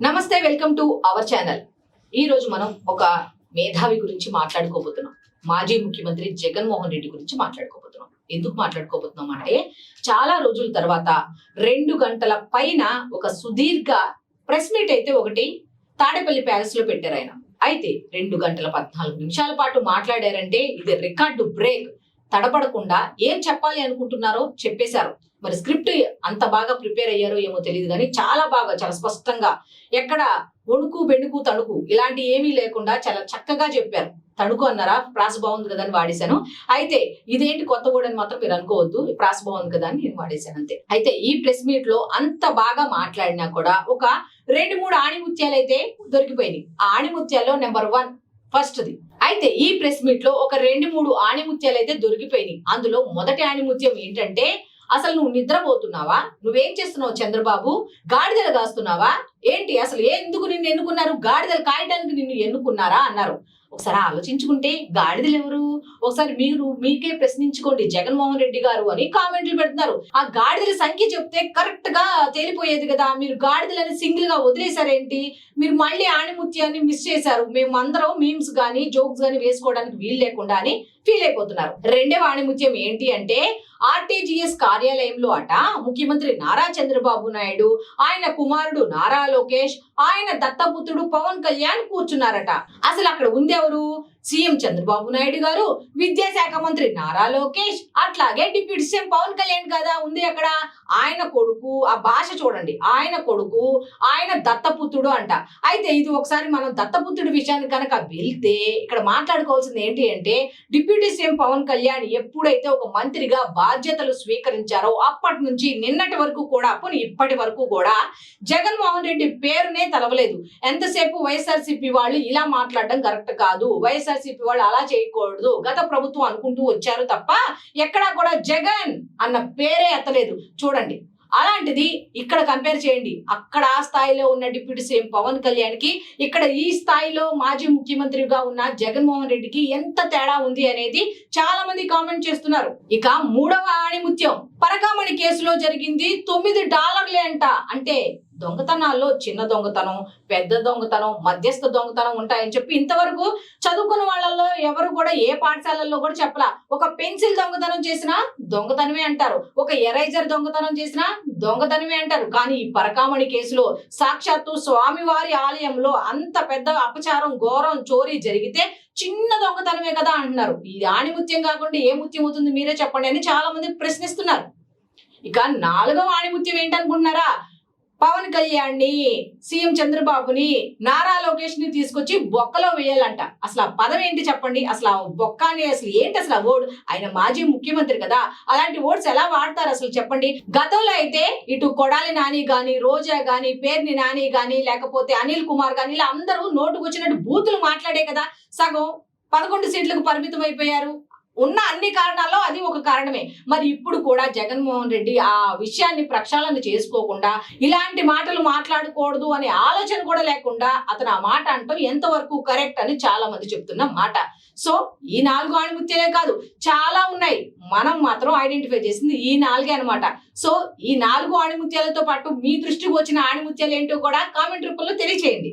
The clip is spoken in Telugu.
నమస్తే వెల్కమ్ టు అవర్ ఛానల్. ఈ రోజు మనం ఒక మేధావి గురించి మాట్లాడుకోబోతున్నాం. మాజీ ముఖ్యమంత్రి జగన్మోహన్ రెడ్డి గురించి మాట్లాడుకోబోతున్నాం. ఎందుకు మాట్లాడుకోబోతున్నాం అంటే చాలా రోజుల తర్వాత రెండు గంటల పైన ఒక సుదీర్ఘ ప్రెస్ మీట్ అయితే ఒకటి తాడేపల్లి ప్యాలెస్లో పెట్టారు ఆయన. అయితే రెండు గంటల పద్నాలుగు నిమిషాల పాటు మాట్లాడారంటే ఇది రికార్డు బ్రేక్. తడపడకుండా ఏం చెప్పాలి అనుకుంటున్నారో చెప్పేశారు. మరి స్క్రిప్ట్ అంత బాగా ప్రిపేర్ అయ్యారో ఏమో తెలియదు కానీ చాలా బాగా చాలా స్పష్టంగా. ఎక్కడ ఒడుకు బెణుకు తణుకు ఇలాంటి ఏమీ లేకుండా చాలా చక్కగా చెప్పారు. తణుకు అన్నారా? ప్రాస బాగుంది కదా అని వాడేశాను. అయితే ఇదేంటి కొత్త వర్డ్ అని మాత్రం మీరు అనుకోవద్దు. ప్రాస బాగుంది కదా అని నేను వాడేశాను అంతే. అయితే ఈ ప్రెస్ మీట్లో అంత బాగా మాట్లాడినా కూడా ఒక రెండు మూడు ఆణిముత్యాలు అయితే దొరికిపోయినాయి. ఆ ఆణిముత్యాల్లో నెంబర్ వన్ ఫస్ట్ది. అయితే ఈ ప్రెస్ మీట్లో ఒక రెండు మూడు ఆణిముత్యాలు అయితే దొరికిపోయినాయి. అందులో మొదటి ఆణిముత్యం ఏంటంటే అసలు నువ్వు నిద్రపోతున్నావా? నువ్వేం చేస్తున్నావు చంద్రబాబు? గాడిదలు కాస్తున్నావా? ఏంటి? అసలు ఎందుకు నిన్ను ఎన్నుకున్నారు? గాడిదలు కాయడానికి నిన్ను ఎన్నుకున్నారా? అన్నారు. ఒకసారి ఆలోచించుకుంటే గాడిదలు ఎవరు ఒకసారి మీరు మీకే ప్రశ్నించుకోండి జగన్మోహన్ రెడ్డి గారు అని కామెంట్లు పెడుతున్నారు. ఆ గాడిదల సంఖ్య చెప్తే కరెక్ట్గా తేలిపోయేది కదా. మీరు గాడిదలని సింగిల్గా వదిలేశారేంటి? మీరు మళ్ళీ ఆణిముత్యాన్ని మిస్ చేశారు. మేము అందరం మీమ్స్ గానీ జోక్స్ గానీ వేసుకోవడానికి వీలు లేకుండా అని ఫీల్ అయిపోతున్నారు. రెండవ ఆణిముత్యం ఏంటి అంటే ఆర్టీజీఎస్ కార్యాలయంలో అట ముఖ్యమంత్రి నారా చంద్రబాబు నాయుడు ఆయన కుమారుడు నారా లోకేష్ ఆయన దత్తపుత్రుడు పవన్ కళ్యాణ్ కూర్చున్నారట. అసలు అక్కడ ఉందే ఎవరు సీఎం చంద్రబాబు నాయుడు గారు విద్యాశాఖ మంత్రి నారా లోకేష్ అట్లాగే డిప్యూటీ సీఎం పవన్ కళ్యాణ్ కదా ఉంది అక్కడ. ఆయన కొడుకు ఆ భాష చూడండి. ఆయన కొడుకు ఆయన దత్తపుత్రుడు అంట. అయితే ఇది ఒకసారి మనం దత్తపుత్రుడి విషయాన్ని కనుక వెళ్తే ఇక్కడ మాట్లాడుకోవాల్సింది ఏంటి అంటే డిప్యూటీ సీఎం పవన్ కళ్యాణ్ ఎప్పుడైతే ఒక మంత్రిగా బాధ్యతలు స్వీకరించారో అప్పటి నుంచి నిన్నటి వరకు కూడా పోనీ ఇప్పటి వరకు కూడా జగన్మోహన్ రెడ్డి పేరునే తలవలేదు. ఎంతసేపు వైఎస్ఆర్సీపీ వాళ్ళు ఇలా మాట్లాడడం కరెక్ట్ కాదు. వైఎస్ఆర్సీపీ వాళ్ళు అలా చేయకూడదు. గత ప్రభుత్వం అనుకుంటూ వచ్చారు తప్ప ఎక్కడా కూడా జగన్ అన్న పేరే ఎత్తలేదు. చూడండి. అలాంటిది ఇక్కడ కంపేర్ చేయండి. అక్కడ ఆ స్థాయిలో ఉన్న డిప్యూటీ సీఎం పవన్ కళ్యాణ్కి ఇక్కడ ఈ స్థాయిలో మాజీ ముఖ్యమంత్రిగా ఉన్న జగన్మోహన్ రెడ్డికి ఎంత తేడా ఉంది అనేది చాలా మంది కామెంట్ చేస్తున్నారు. ఇక మూడవ ఆణిముత్యం. పరకామణి కేసులో జరిగింది తొమ్మిది డాలర్లే అంట. అంటే దొంగతనాల్లో చిన్న దొంగతనం పెద్ద దొంగతనం మధ్యస్థ దొంగతనం ఉంటాయని చెప్పి ఇంతవరకు చదువుకున్న వాళ్ళల్లో ఎవరు కూడా ఏ పాఠశాలల్లో కూడా చెప్పలా. ఒక పెన్సిల్ దొంగతనం చేసినా దొంగతనమే అంటారు. ఒక ఎరైజర్ దొంగతనం చేసినా దొంగతనమే అంటారు. కానీ ఈ పరకామణి కేసులో సాక్షాత్తు స్వామివారి ఆలయంలో అంత పెద్ద అపచారం ఘోరం చోరీ జరిగితే చిన్న దొంగతనమే కదా అంటున్నారు. ఇది ఆణిముత్యం కాకుండా ఏ ముత్యం అవుతుంది మీరే చెప్పండి అని చాలా మంది ప్రశ్నిస్తున్నారు. ఇక నాలుగవ ఆణిముత్యం ఏంటనుకుంటున్నారా? పవన్ కళ్యాణ్ని సీఎం చంద్రబాబుని నారా లోకేష్ని తీసుకొచ్చి బొక్కలో వేయాలంట. అసలు ఆ పదం ఏంటి చెప్పండి? అసలు ఆ బొక్క అని అసలు ఏంటి అసలు ఆ ఓడ్ ఆయన మాజీ ముఖ్యమంత్రి కదా. అలాంటి ఓట్స్ ఎలా వాడతారు అసలు చెప్పండి? గతంలో అయితే ఇటు కొడాలి నాని గాని రోజా గాని పేర్ని నాని గాని లేకపోతే అనిల్ కుమార్ గాని ఇలా అందరూ నోటుకు వచ్చినట్టు బూతులు మాట్లాడే కదా. సగం పదకొండు సీట్లకు పరిమితం అయిపోయారు. ఉన్న అన్ని కారణాల్లో అది ఒక కారణమే. మరి ఇప్పుడు కూడా జగన్మోహన్ రెడ్డి ఆ విషయాన్ని ప్రక్షాళన చేసుకోకుండా ఇలాంటి మాటలు మాట్లాడకూడదు అనే ఆలోచన కూడా లేకుండా అతను ఆ మాట అంటాం ఎంతవరకు కరెక్ట్ అని చాలా మంది చెప్తున్న మాట. సో ఈ నాలుగు ఆణిముత్యాలే కాదు చాలా ఉన్నాయి. మనం మాత్రం ఐడెంటిఫై చేసింది ఈ నాలుగే అన్నమాట. సో ఈ నాలుగు ఆణిముత్యాలతో పాటు మీ దృష్టికి వచ్చిన ఆణిముత్యాలు ఏంటో కూడా కామెంట్ రూపంలో తెలియచేయండి.